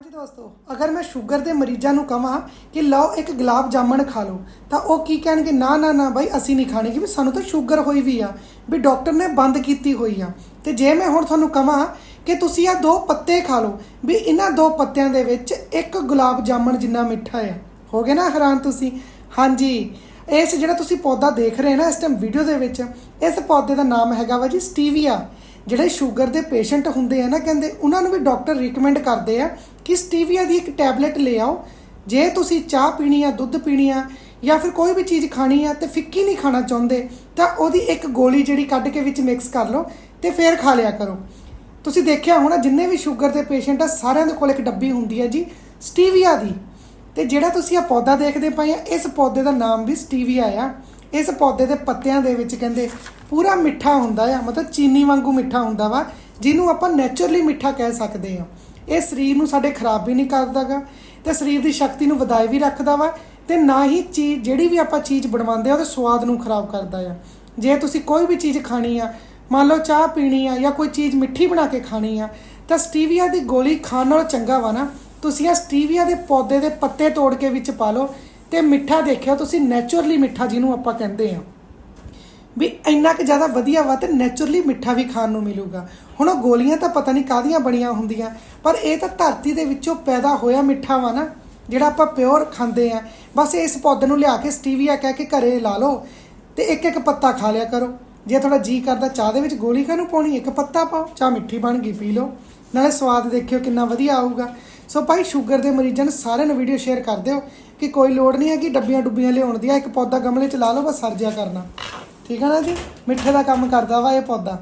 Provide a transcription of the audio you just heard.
ਜੀ ਦੋਸਤੋ, ਅਗਰ ਮੈਂ ਸ਼ੂਗਰ ਦੇ ਮਰੀਜ਼ਾਂ ਨੂੰ ਕਹਾਂ ਕਿ ਲਓ ਇੱਕ ਗੁਲਾਬ ਜਾਮਣ ਖਾ ਲਓ, ਤਾਂ ਉਹ ਕੀ ਕਹਿਣਗੇ? ਨਾ ਨਾ ਨਾ ਬਾਈ, ਅਸੀਂ ਨਹੀਂ ਖਾਣੀ ਕਿ ਸਾਨੂੰ ਤਾਂ ਸ਼ੂਗਰ ਹੋਈ ਵੀ ਆ। ਵੀ ਡਾਕਟਰ ਨੇ ਬੰਦ ਕੀਤੀ ਹੋਈ ਆ। ਤੇ ਜੇ ਮੈਂ ਹੁਣ ਤੁਹਾਨੂੰ ਕਹਾਂ ਕਿ ਤੁਸੀਂ ਆ ਦੋ ਪੱਤੇ ਖਾ ਲਓ, ਵੀ ਇਹਨਾਂ ਦੋ ਪੱਤਿਆਂ ਦੇ ਵਿੱਚ ਇੱਕ ਗੁਲਾਬ ਜਾਮਣ ਜਿੰਨਾ ਮਿੱਠਾ ਆ। ਹੋ ਗਏ ਨਾ ਹੈਰਾਨ ਤੁਸੀਂ? ਹਾਂਜੀ। ਇਸ ਜਿਹੜਾ ਤੁਸੀਂ ਪੌਦਾ ਦੇਖ ਰਹੇ ਨਾ, ਇਸ ਟਾਈਮ ਵੀਡੀਓ ਦੇ ਵਿੱਚ, ਇਸ ਪੌਦੇ ਦਾ ਨਾਮ ਹੈਗਾ ਵਾ ਜੀ ਸਟੀਵੀਆ। ਜਿਹੜੇ ਸ਼ੂਗਰ ਦੇ ਪੇਸ਼ੈਂਟ ਹੁੰਦੇ ਆ ਨਾ, ਕਹਿੰਦੇ ਉਹਨਾਂ ਨੂੰ ਵੀ ਡਾਕਟਰ ਰეკਮੈਂਡ ਕਰਦੇ ਆ ਕਿ ਸਟੀਵੀਆ ਦੀ ਇੱਕ ਟੈਬਲੇਟ ਲੈ ਆਓ। ਜੇ ਤੁਸੀਂ ਚਾਹ ਪੀਣੀ ਆ, ਦੁੱਧ ਪੀਣੀ ਆ, ਜਾਂ ਫਿਰ ਕੋਈ ਵੀ ਚੀਜ਼ ਖਾਣੀ ਆ ਤੇ ਫਿੱਕੀ ਨਹੀਂ ਖਾਣਾ ਚਾਹੁੰਦੇ, ਤਾਂ ਉਹਦੀ ਇੱਕ ਗੋਲੀ ਜਿਹੜੀ ਕੱਢ ਕੇ ਵਿੱਚ ਮਿਕਸ ਕਰ ਲਓ ਤੇ ਫਿਰ ਖਾ ਲਿਆ ਕਰੋ। ਤੁਸੀਂ ਦੇਖਿਆ ਹੋਣਾ, ਜਿੰਨੇ ਵੀ ਸ਼ੂਗਰ ਦੇ ਪੇਸ਼ੈਂਟ ਆ, ਸਾਰਿਆਂ ਦੇ ਕੋਲ ਇੱਕ ਡੱਬੀ ਹੁੰਦੀ ਹੈ ਜੀ, ਸਟੀਵੀਆ ਦੀ। ਤੇ ਜਿਹੜਾ ਤੁਸੀਂ ਆ ਪੌਦਾ ਦੇਖਦੇ ਪਏ ਆ, ਇਸ ਪੌਦੇ ਦਾ ਨਾਮ ਵੀ ਸਟੀਵੀਆ ਆ। ਇਸ ਪੌਦੇ ਦੇ ਪੱਤਿਆਂ ਦੇ ਵਿੱਚ ਕਹਿੰਦੇ ਪੂਰਾ ਮਿੱਠਾ ਹੁੰਦਾ ਆ, ਮਤਲਬ ਚੀਨੀ ਵਾਂਗੂ ਮਿੱਠਾ ਹੁੰਦਾ ਵਾ, ਜਿਹਨੂੰ ਆਪਾਂ ਨੇਚਰਲੀ ਮਿੱਠਾ ਕਹਿ ਸਕਦੇ ਆ। ਇਹ ਸਰੀਰ ਨੂੰ ਸਾਡੇ ਖਰਾਬ ਵੀ ਨਹੀਂ ਕਰਦਾਗਾ, ਤੇ ਸਰੀਰ ਦੀ ਸ਼ਕਤੀ ਨੂੰ ਵਧਾਏ ਵੀ ਰੱਖਦਾ ਵਾ, ਤੇ ਨਾ ਹੀ ਚੀਜ਼, ਜਿਹੜੀ ਵੀ ਆਪਾਂ ਚੀਜ਼ ਬਣਵਾਉਂਦੇ ਆ, ਉਹਦੇ ਸਵਾਦ ਨੂੰ ਖਰਾਬ ਕਰਦਾ ਆ। ਜੇ ਤੁਸੀਂ ਕੋਈ ਵੀ ਚੀਜ਼ ਖਾਣੀ ਆ, ਮੰਨ ਲਓ ਚਾਹ ਪੀਣੀ ਆ ਜਾਂ ਕੋਈ ਚੀਜ਼ ਮਿੱਠੀ ਬਣਾ ਕੇ ਖਾਣੀ ਆ, ਤਾਂ ਸਟੀਵੀਆ ਦੀ ਗੋਲੀ ਖਾਣ ਨਾਲੋਂ ਚੰਗਾ ਵਾ ਨਾ, ਤੁਸੀਂ ਆ ਸਟੀਵੀਆ ਦੇ ਪੌਦੇ ਦੇ ਪੱਤੇ ਤੋੜ ਕੇ ਵਿੱਚ ਪਾ ਲਓ, ਤੇ ਮਿੱਠਾ ਦੇਖਿਓ, ਤੁਸੀਂ ਨੇਚਰਲੀ ਮਿੱਠਾ ਜਿਹਨੂੰ ਆਪਾਂ ਕਹਿੰਦੇ ਆ। ਵੀ ਇੰਨਾ ਕਿ ਜ਼ਿਆਦਾ ਵਧੀਆ ਵਾ ਤੇ ਨੇਚਰਲੀ ਮਿੱਠਾ ਵੀ ਖਾਣ ਨੂੰ ਮਿਲੂਗਾ। ਹੁਣ ਉਹ ਗੋਲੀਆਂ ਤਾਂ ਪਤਾ ਨਹੀਂ ਕਾਹਦੀਆਂ ਬਣੀਆਂ ਹੁੰਦੀਆਂ, ਪਰ ਇਹ ਤਾਂ ਧਰਤੀ ਦੇ ਵਿੱਚੋਂ ਪੈਦਾ ਹੋਇਆ ਮਿੱਠਾ ਵਾ ਨਾ, ਜਿਹੜਾ ਆਪਾਂ ਪਿਓਰ ਖਾਂਦੇ ਆ। ਬਸ ਇਸ ਪੌਦੇ ਨੂੰ ਲਿਆ ਕੇ ਸਟੀਵੀਆ ਕਹਿ ਕੇ ਘਰੇ ਲਾ ਲਓ ਤੇ ਇੱਕ ਇੱਕ ਪੱਤਾ ਖਾ ਲਿਆ ਕਰੋ। ਜੇ ਤੁਹਾਡਾ ਜੀ ਕਰਦਾ ਚਾਹ ਦੇ ਵਿੱਚ ਗੋਲੀ ਕਾਹਨੂੰ ਪਾਉਣੀ? ਇੱਕ ਪੱਤਾ ਪਾਓ, ਚਾਹ ਮਿੱਠੀ ਬਣ ਗਈ, ਪੀ ਲਓ। ਨਾਲੇ ਸਵਾਦ ਦੇਖਿਓ ਕਿੰਨਾ ਵਧੀਆ ਆਊਗਾ। ਸੋ ਭਾਈ ਸ਼ੂਗਰ ਦੇ ਮਰੀਜ਼ਾਂ ਨੂੰ ਸਾਰਿਆਂ ਨੂੰ ਵੀਡੀਓ ਸ਼ੇਅਰ ਕਰ ਦਿਓ ਕਿ ਕੋਈ ਲੋੜ ਨਹੀਂ ਹੈ ਕਿ ਡੱਬੀਆਂ ਡੁੱਬੀਆਂ ਲਿਆਉਣ ਦੀ। ਆ ਇੱਕ ਪੌਦਾ ਗਮਲੇ 'ਚ ਲਾ ਲਓ, ਬਸ ਸਰਜਿਆ ਕਰਨਾ। ਠੀਕ ਹੈ ਨਾ ਜੀ? ਮਿੱਠੇ ਦਾ ਕੰਮ ਕਰਦਾ ਵਾ ਇਹ ਪੌਦਾ।